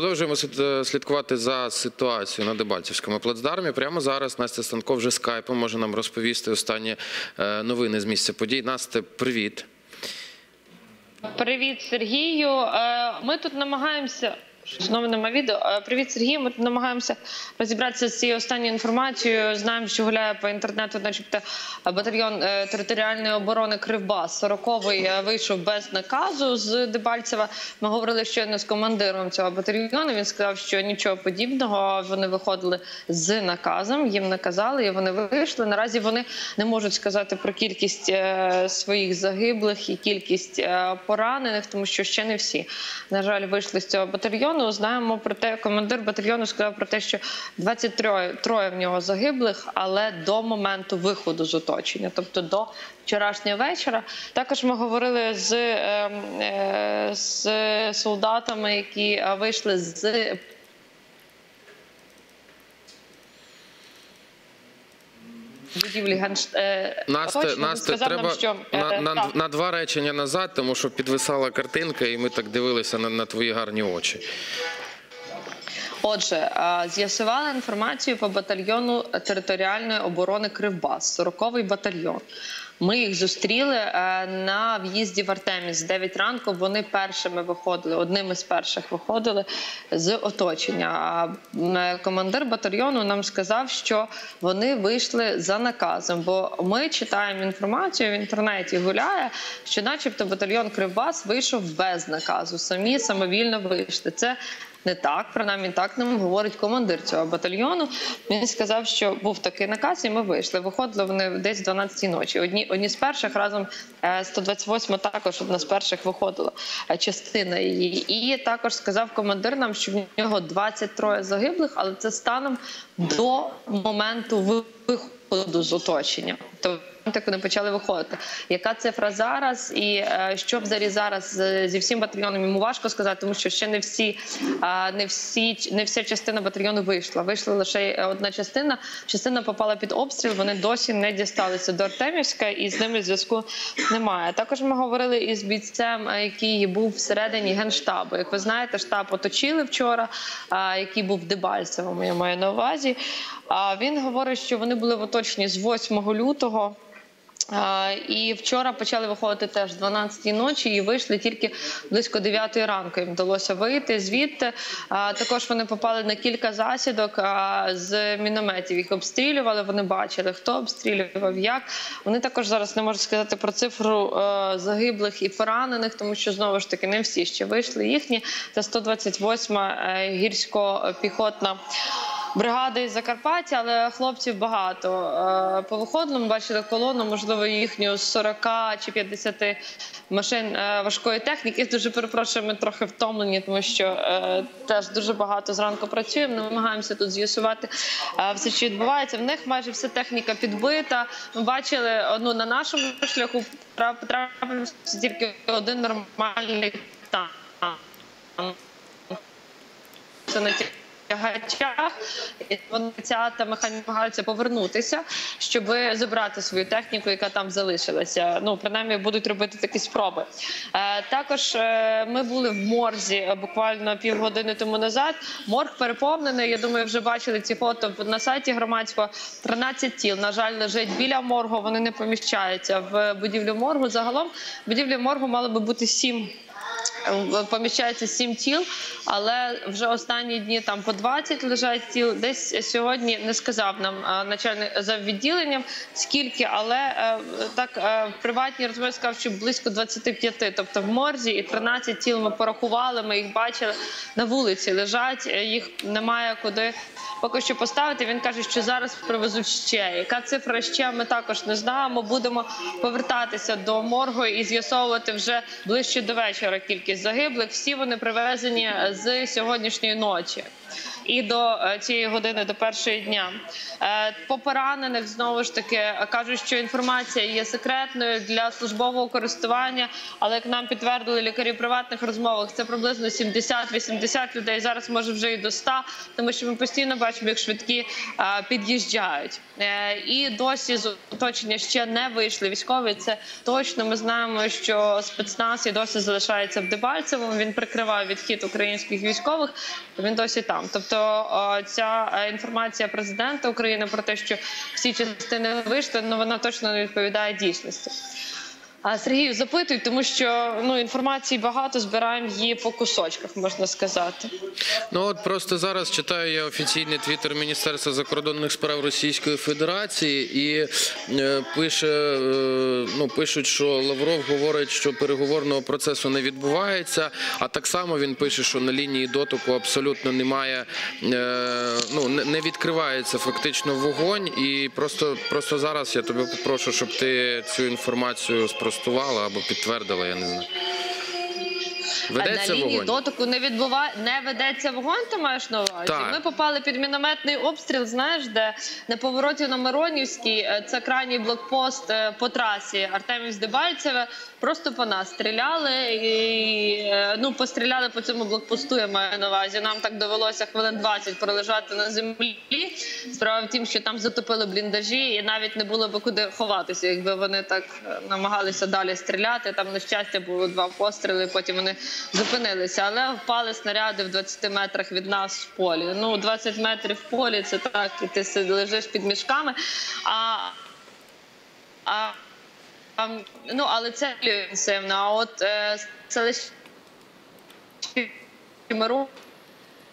Продовжуємо е, слідкувати за ситуацією на Дебальцівському плацдармі. Прямо зараз Настя Станко вже скайпом може нам розповісти останні е, новини з місця подій. Настя, привіт. Привіт, Сергію. Е, Ми тут намагаємося. Знову нема відео. Привіт, Сергію. Ми намагаємося розібратися з цією останньою інформацією. Знаємо, що гуляє по інтернету, начебто батальйон е, територіальної оборони Кривбас 40-й е, вийшов без наказу з Дебальцева. Ми говорили щойно з командиром цього батальйону. Він сказав, що нічого подібного. Вони виходили з наказом. Їм наказали, і вони вийшли. Наразі вони не можуть сказати про кількість е, своїх загиблих і кількість поранених, тому що ще не всі на жаль вийшли з цього батальйону. Знаємо про те, командир батальйону сказав про те, що 23 троє в нього загиблих, але до моменту виходу з оточення, тобто до вчорашнього вечора. Також ми говорили з, е, е, з солдатами, які е, вийшли з будівлі Генш... е, Насте. Насте, треба нам, що е, на, на, на два речення назад, тому що підвисала картинка, і ми так дивилися на, на твої гарні очі. Отже, з'ясували інформацію по батальйону територіальної оборони Кривбас, 40-й батальйон. Ми їх зустріли е, на в'їзді в Артеміс. 9 ранку вони першими виходили, одними з перших виходили з оточення. Е, Командир батальйону нам сказав, що вони вийшли за наказом. Бо ми читаємо інформацію в інтернеті, гуляє, що, начебто, батальйон Кривбас вийшов без наказу. Самі самовільно вийшли. Це не так, принаймні так нам говорить командир цього батальйону. Він сказав, що був такий наказ, і ми вийшли. Виходили вони десь 12 ночі. Одні одні з перших разом е, 128 також одна з перших виходила е, частина її. І також сказав командир нам, що в нього 23 загиблих, але це станом до моменту виходу з оточення. Тобто так вони почали виходити. Яка цифра зараз, і е, що взагалі зараз зі всім батальйоном йому важко сказати, тому що ще не всі, е, не всі, не вся частина батальйону вийшла. Вийшла лише е, одна частина. Частина попала під обстріл. Вони досі не дісталися до Артемівська, і з ними зв'язку немає. Також ми говорили із бійцем, е, який був всередині генштабу. Як ви знаєте, штаб оточили вчора, е, який був в Дебальцевому. Я маю на увазі. А він говорить, що вони були в оточенні з 8 лютого. І вчора почали виходити теж 12 ночі і вийшли тільки близько 9 ранку. Їм вдалося вийти звідти. Також вони попали на кілька засідок з мінометів. Їх обстрілювали. Вони бачили, хто обстрілював, як. Вони також зараз не можуть сказати про цифру е, загиблих і поранених, тому що знову ж таки не всі ще вийшли їхні. Це 128 гірсько-піхотна. Бригади із Закарпаття, але хлопців багато. Е, По виходу бачили колону, можливо, їхню з 40 чи 50 машин е, важкої техніки. Дуже перепрошую, ми трохи втомлені, тому що е, теж дуже багато зранку працюємо. Намагаємося тут з'ясувати все, що відбувається. В них майже вся техніка підбита. Ми бачили одну на нашому шляху потрапив тільки один нормальний танк. Це на тягачах, вони ця та намагаються повернутися, щоб забрати свою техніку, яка там залишилася. Ну принаймні будуть робити такі спроби. Е, також е, ми були в морзі е, буквально півгодини тому назад. Морг переповнений. Я думаю, вже бачили ці фото на сайті громадського. 13 тіл. На жаль, лежить біля моргу. Вони не поміщаються в будівлю моргу. Загалом в будівлі моргу мало би бути сім поміщається сім тіл, але вже останні дні там по 20 лежать тіл. Десь сьогодні не сказав нам е, начальник за відділенням скільки, але е, так е, в приватній розмові сказав, що близько 25, тобто в морзі і 13 тіл ми порахували. Ми їх бачили на вулиці. Лежать, е, їх немає куди. Поки що поставити. Він каже, що зараз привезуть ще. Яка цифра ще ми також не знаємо. Будемо повертатися до моргу і з'ясовувати вже ближче до вечора кількість загиблих. Всі вони привезені з сьогоднішньої ночі. І до е, цієї години, до першої дня. Е, По поранених знову ж таки кажуть, що інформація є секретною для службового користування, але як нам підтвердили лікарі в приватних розмовах, це приблизно 70-80 людей. Зараз може вже і до 100, тому що ми постійно бачимо, як швидкі е, під'їжджають. І досі з оточення ще не вийшли військові. Це точно. Ми знаємо, що спецназ і досі залишається в Дебальцевому. Він прикриває відхід українських військових. Він досі там. Тобто е, ця е, інформація президента України про те, що всі частини вийшли, ну вона точно не відповідає дійсності. А Сергію, запитуй, тому що ну інформації багато збираємо її по кусочках, можна сказати. Ну от просто зараз читаю я офіційний твіттер Міністерства закордонних справ Російської Федерації і е, пише, е, ну пишуть, що Лавров говорить, що переговорного процесу не відбувається. А так само він пише, що на лінії дотику абсолютно немає, е, ну не відкривається фактично вогонь. І просто, просто зараз я тебе попрошу, щоб ти цю інформацію спростувала або підтвердила. Я не знаю. Ведеться на лінії вогонь. дотику не відбуває, не ведеться вогонь. Ти маєш на увазі? Так. Ми попали під мінометний обстріл. Знаєш, де на повороті на Миронівській, е, це крайній блокпост е, по трасі Артемівськ Дебальцеве. Просто по нас стріляли і е, ну постріляли по цьому блокпосту. Я маю на увазі. Нам так довелося хвилин 20 пролежати на землі. Справа в тім, що там затопили бліндажі, і навіть не було би куди ховатися, якби вони так намагалися далі стріляти. Там на щастя було два постріли. Потім вони зупинилися, але впали снаряди в 20 метрах від нас в полі. Ну 20 метрів в полі це так, і ти лежиш під мішками. А, а, а ну але це інтенсивно. А от е, селище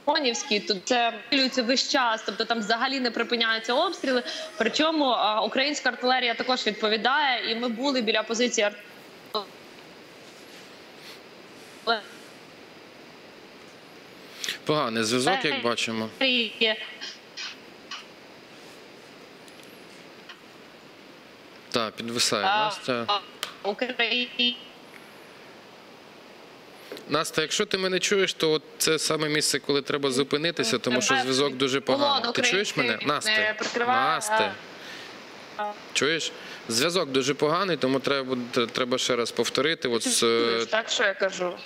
Миронівський, то це обстрілюється весь час, тобто там взагалі не припиняються обстріли. Причому українська артилерія також відповідає, і ми були біля позиції Поганий зв'язок, як бачимо. Так, підвисає Настя. а, Настя, якщо ти мене чуєш, то от це саме місце, коли треба зупинитися, тому що зв'язок дуже поганий. Ти чуєш мене? Настя? е, Настя. Чуєш? Зв'язок дуже поганий, тому треба треба ще раз повторити. От з, Так що я кажу.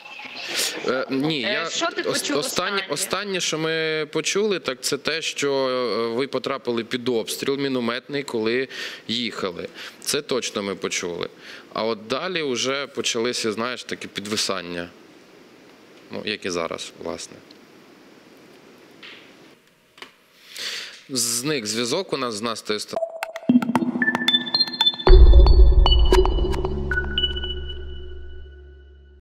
Е, ні, Е, я що ти почув останнє, останнє? що ми почули, так це те, що е, ви потрапили під обстріл мінометний, коли їхали. Це точно ми почули. А от далі вже почалися, знаєш, такі підвисання. Ну, як і зараз, власне. Зник зв'язок у нас з Настею.